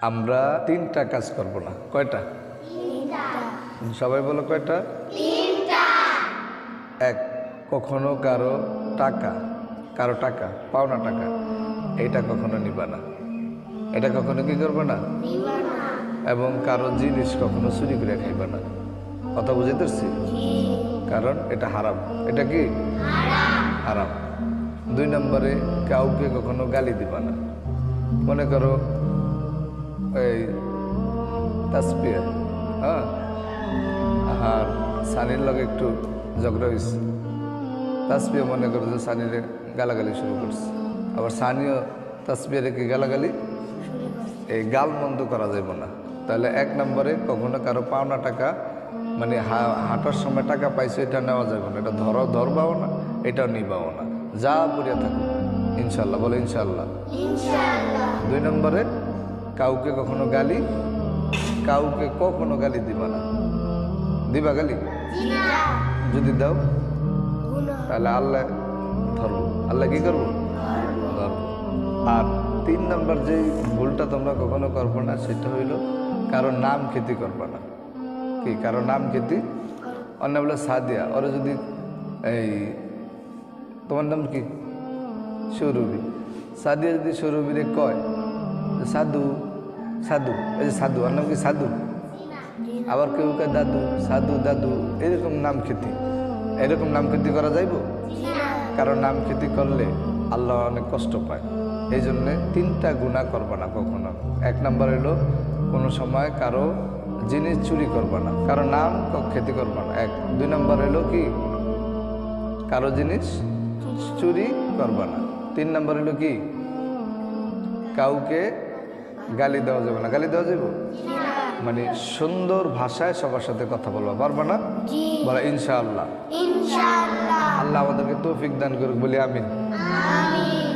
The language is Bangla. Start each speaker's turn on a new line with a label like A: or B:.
A: আমরা তিনটা কাজ করব না। কয়টা? সবাই বলো কয়টা? এক কখনো কারও টাকা কারও টাকা পাওনা টাকা এটা কখনো নিবা না। এটা কখনো কি করবে না? এবং কারও জিনিস কখনো চুরি করে খাইবা না। কথা বুঝাইতেছি কারণ এটা হারাম। এটা কি? হারাম। দুই নম্বরে কাউকে কখনো গালি দিবা না। মনে করো এই তাসপিয়া হ্যাঁ? আর সানির লগে একটু ঝগড়া হয়েছে তাসপিয়া মনে করো যে সানিরে গালাগালি শুরু করছে। আবার সানিও তাসপিয়ারে কি গালাগালি? এই গাল মন্দ করা যাবে না। তাহলে এক নম্বরে কখনো কারও পাওনা টাকা মানে হা- হাঁটার সময় টাকা পাইছো এটা নেওয়া যাবে না। এটা ধরো ধরবাও না এটাও নিবাও না। যা পড়িয়া থাকো ইনশাল্লাহ বলে ইনশাল্লাহ। দুই নম্বরে কাউকে কখনো গালি? কাউকে কখনো গালি দিবা না। দিবা গালি? যদি দাও, তাহলে আল্লাহ ধরবো। আল্লাহ কি করব? ধরবো। আর তিন নম্বর যে ভুলটা তোমরা কখনো করব না, সেটা হইল কারও নাম খ্যাতি করবে না। কি, কারও নাম খ্যাতি অন্য বলে সাদিয়া। ওরা যদি এই, তোমার নাম কি? সৌরভী। সাদিয়া যদি সৌরভীরে কয়, সাধু সাধু, এই যে সাধু, আর নাম কি সাধু? আবার কেউ কয় দাদু, সাধু, দাদু, এরকম নাম খ্যাতি এরকম নাম খ্যাতি করা যাইব? কারণ নাম খ্যাতি করলে আল্লাহ অনেক কষ্ট পায়। এই জন্যে তিনটা গুণা করবা না কখনো। এক নাম্বার হলো কোনো সময় কারও জিনিস চুরি করবা না। কারও নাম ক- খ্যাতি করবা না। এক। দুই নাম্বার হলো কি? কারও জিনিস চুরি করবা না। তিন নাম্বার হলো কি? কাউকে গালি দেওয়া যাবে না। গালি দেওয়া যাবে মানে সুন্দর ভাষায় সবার সাথে কথা বলব। পারবা না? বলা ইনশাআল্লাহ।
B: ইনশাআল্লাহ।
A: আল্লাহ আমাদেরকে তৌফিক দান করুক বলি আমিন।
B: আমিন।